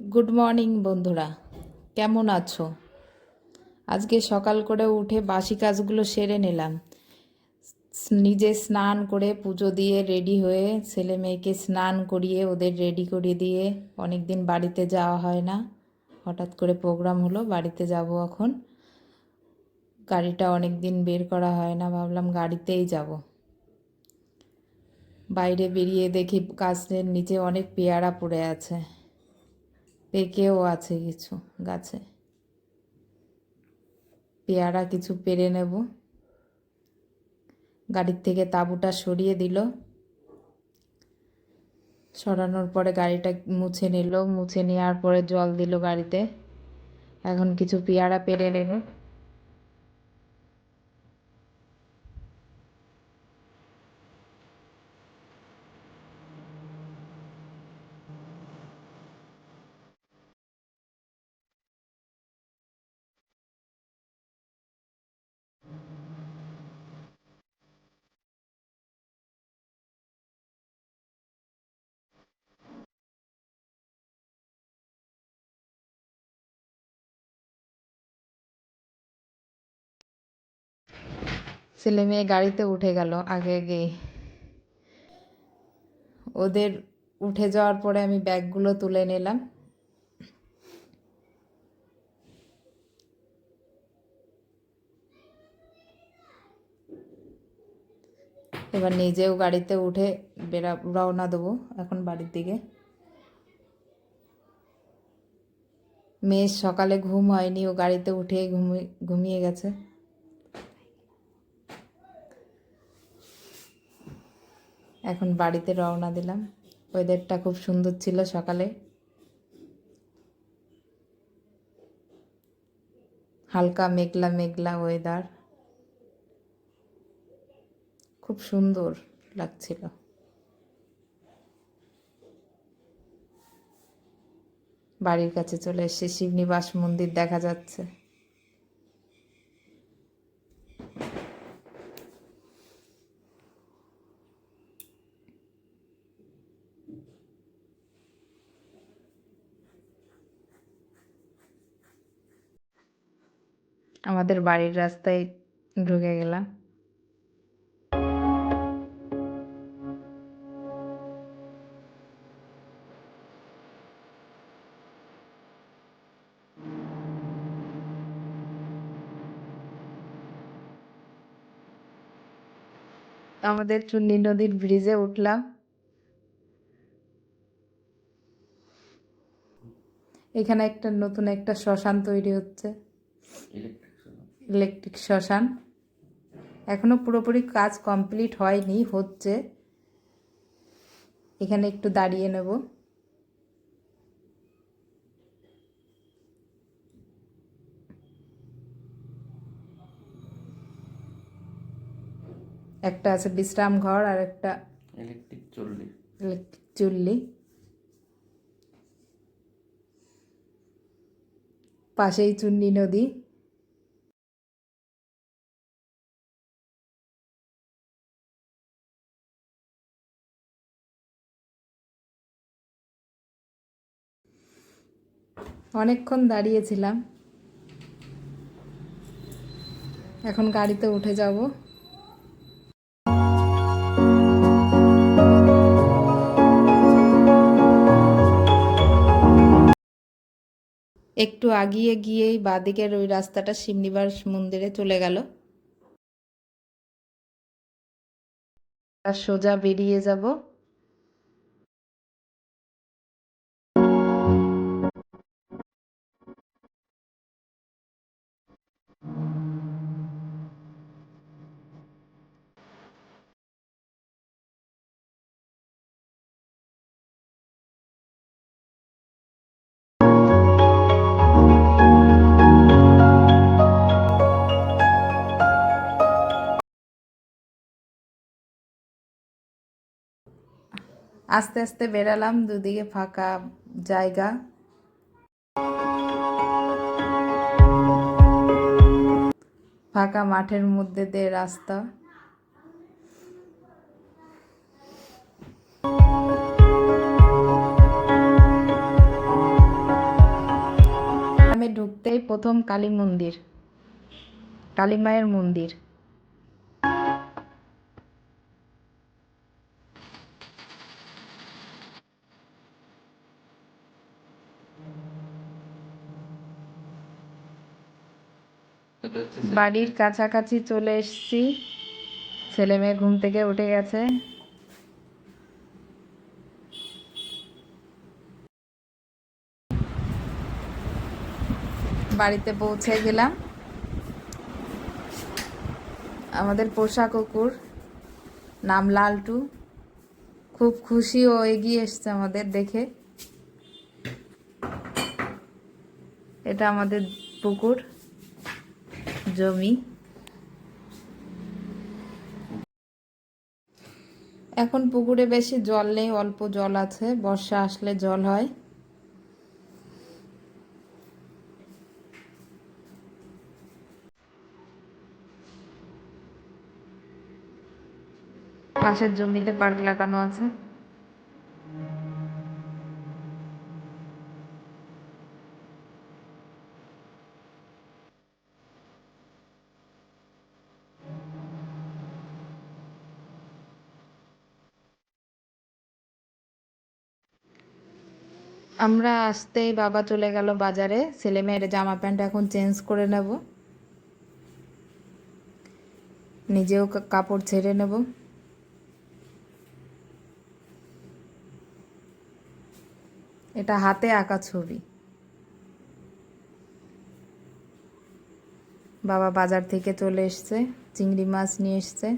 Good morning বন্ধুরা। কেমন আছো? আজকে সকাল করে উঠে বাসি কাজগুলো সেরে নিলাম। নিজে স্নান করে পুজো দিয়ে রেডি হয়ে ছেলে মেয়েকে স্নান করিয়ে ওদের রেডি করিয়ে দিয়ে অনেক দিন বাড়িতে যাওয়া হয় না। হঠাৎ করে প্রোগ্রাম হলো, বাড়িতে যাব এখন। গাড়িটা অনেক দিন বের করা হয় না, ভাবলাম গাড়িতেই যাব। বাইরে বেরিয়ে দেখি গাছের নিচে অনেক পেয়ারা পড়ে আছে। পেকেও আছে কিছু গাছে। পেয়ারা কিছু পেরে নেব। গাড়ির থেকে তাঁবুটা সরিয়ে দিল। সরানোর পরে গাড়িটা মুছে নিল। মুছে নেওয়ার পরে জল দিল গাড়িতে। এখন কিছু পেয়ারা পেরে নেব। ছেলে মেয়ে গাড়িতে উঠে গেল আগে আগে ওদের উঠে যাওয়ার পরে আমি ব্যাগগুলো তুলে নিলাম। এবার নিজেও গাড়িতে উঠে বেরা রওনা দেবো এখন বাড়ির দিকে। মেয়ের সকালে ঘুম হয়নি, ও গাড়িতে উঠে ঘুমিয়ে গেছে। এখন বাড়িতে রওনা দিলাম। ওয়েদারটা খুব সুন্দর ছিল সকালে। হালকা মেঘলা মেঘলা ওয়েদার খুব সুন্দর লাগছিল। বাড়ির কাছে চলে এসে শিবনিবাস মন্দির দেখা যাচ্ছে। আমাদের বাড়ির রাস্তায় ঢুকে গেলাম। আমাদের চুন্নি নদীর ব্রিজে উঠলাম। এখানে একটা নতুন একটা শ্মশান তৈরি হচ্ছে। ইলেকট্রিক শ্মশান। এখনও পুরোপুরি কাজ কমপ্লিট হয়নি হচ্ছে। এখানে একটু দাঁড়িয়ে নেব। একটা আছে বিশ্রাম ঘর আর একটা ইলেকট্রিক চললে। ইলেকট্রিক চুল্লি। পাশেই চুন্নি নদী। অনেকক্ষণ দাঁড়িয়েছিলাম। এখন গাড়িতে উঠে যাব। একটু আগিয়ে গিয়েই বাঁদিকের ওই রাস্তাটা শিবনিবাস মন্দিরে চলে গেল। সোজা বেরিয়ে যাব। আস্তে আস্তে বেরালাম দুদিকে ফাঁকা জায়গা। ফাঁকা মাঠের মধ্যে দিয়ে রাস্তা। ঢুকতেই প্রথম কালী মন্দির, কালী মায়ের মন্দির। বাড়ির কাছাকাছি চলে এসেছি। ছেলে মেয়ে ঘুম থেকে উঠে গেছে। বাড়িতে পৌঁছে গেলাম। আমাদের পোষা কুকুর নাম লালটু। খুব খুশি ও এগিয়ে এসছে আমাদের দেখে। এটা আমাদের পুকুর। জমি। এখন পুকুরে বেশি জল নেই, অল্প জল আছে, বর্ষা আসলে জল হয়। পাশের জমিতে পার্ক লাগানো আছে। আমরা আসতেই বাবা চলে গেল বাজারে। ছেলে মেয়ের জামা প্যান্ট এখন চেঞ্জ করে নেব। নিজেও কাপড় ছেড়ে নেব। এটা হাতে আঁকা ছবি। বাবা বাজার থেকে চলে এসছে, চিংড়ি মাছ নিয়ে এসছে।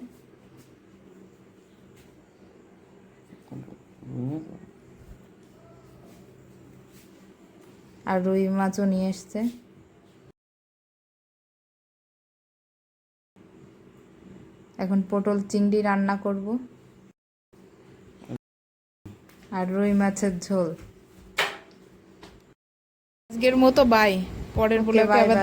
আর রুই মাছও নিয়ে এসছে। এখন পটল চিংড়ি রান্না করব। আর রুই মাছের ঝোল। আজকের মতো বাই। পরের বলে